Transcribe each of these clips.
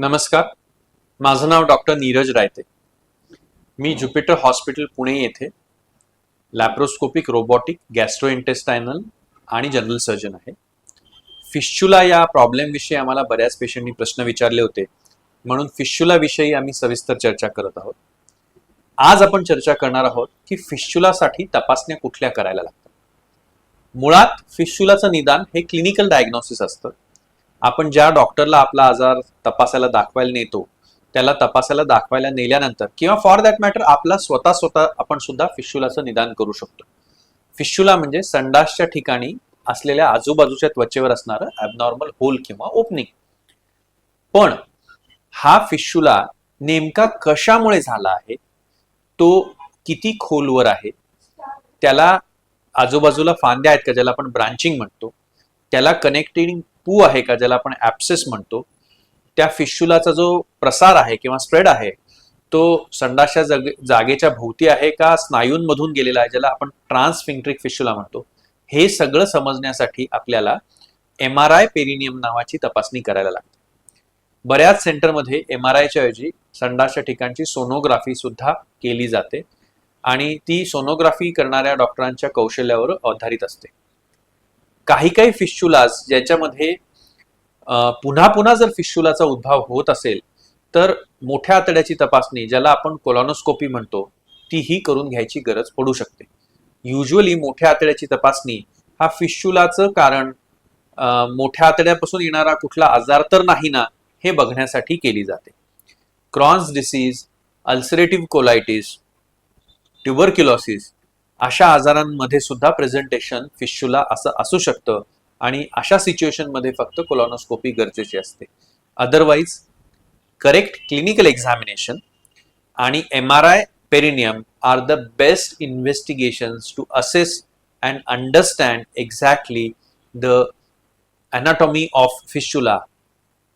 नमस्कार. माझं नाव डॉक्टर नीरज रायते. मी ज्युपिटर हॉस्पिटल पुणे येथे लॅप्रोस्कोपिक रोबोटिक गॅस्ट्रोइंटेस्टायनल आणि जनरल सर्जन आहे. फिश्चुला या प्रॉब्लेमविषयी आम्हाला बऱ्याच पेशंटनी प्रश्न विचारले होते. म्हणून फिश्चुलाविषयी आम्ही सविस्तर चर्चा करत आहोत. आज आपण चर्चा करणार आहोत की फिश्चुलासाठी तपासण्या कुठल्या करायला लागतात. मुळात फिश्चुलाचं निदान हे क्लिनिकल डायग्नॉसिस असतं. आपण ज्या डॉक्टरला आपला आजार तपासायला दाखवायला नेतो त्याला तपासायला दाखवायला नेल्यानंतर किंवा फॉर दॅट मॅटर आपला स्वतः स्वतः आपण सुद्धा फिश्युलाचं निदान करू शकतो. फिश्युला म्हणजे संडासच्या ठिकाणी असलेल्या आजूबाजूच्या त्वचेवर असणारं ॲबनॉर्मल होल किंवा ओपनिंग पण हा फिश्युला नेमका कशामुळे झाला आहे? तो किती खोलवर आहे? त्याला आजूबाजूला फांद्या आहेत का ज्याला आपण ब्रांचिंग म्हणतो? त्याला कनेक्टिंग पू आहे का ज्याला आपण ऍप्सेस म्हणतो त्या फिश्युलाचा जो प्रसार आहे किंवा स्प्रेड आहे तो संडासच्या जागे जागेच्या भोवती आहे का स्नायूंमधून गेलेला आहे ज्याला आपण ट्रान्सफिंक्ट्रिक फिश्युला म्हणतो हे सगळं समजण्यासाठी आपल्याला एम आर आय पेरिनियम नावाची तपासणी करायला लागते. बऱ्याच सेंटरमध्ये एम आर आयच्या ऐवजी संडासच्या ठिकाणची सोनोग्राफी सुद्धा केली जाते आणि ती सोनोग्राफी करणाऱ्या डॉक्टरांच्या कौशल्यावर आधारित असते. काही काही फिश्युलाज ज्याच्यामध्ये पुन्हा पुन्हा जर फिशुलाचा उद्भव होत असेल तर मोठ्या आतड्याची तपासणी ज्याला आपण कोलॉनोस्कोपी म्हणतो तीही करून घ्यायची गरज पडू शकते. युजली मोठ्या आतड्याची तपासणी हा फिशुलाचं कारण मोठ्या आतड्यापासून येणारा कुठला आजार तर नाही ना हे बघण्यासाठी केली जाते. Crohn's disease ulcerative colitis tuberculosis अशा आजारांमध्ये सुद्धा प्रेझेंटेशन फिशुला असं असू शकतं. आणि अशा सिच्युएशनमध्ये फक्त कोलॉनोस्कोपी गरजेची असते. अदरवाईज करेक्ट क्लिनिकल एक्झामिनेशन आणि M R I perineum are the best investigations to assess and understand exactly the anatomy of fistula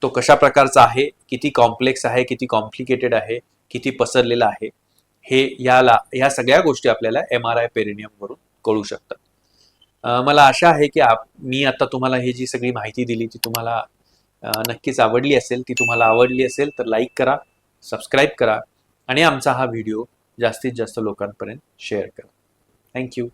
तो कशा प्रकारचा आहे किती कॉम्प्लेक्स आहे किती कॉम्प्लिकेटेड आहे किती पसरलेला आहे हे याला या सगळ्या गोष्टी आपल्याला एम आर आय पेरिनियमवरून कळू शकतात. मला आशा आहे की आप मी आता तुम्हाला ही जी सगळी माहिती दिली ती तुम्हाला नक्कीच आवडली असेल ती तुम्हाला आवडली असेल तर लाईक करा सबस्क्राईब करा आणि आमचा हा व्हिडिओ जास्तीत जास्त लोकांपर्यंत शेअर करा. थँक्यू.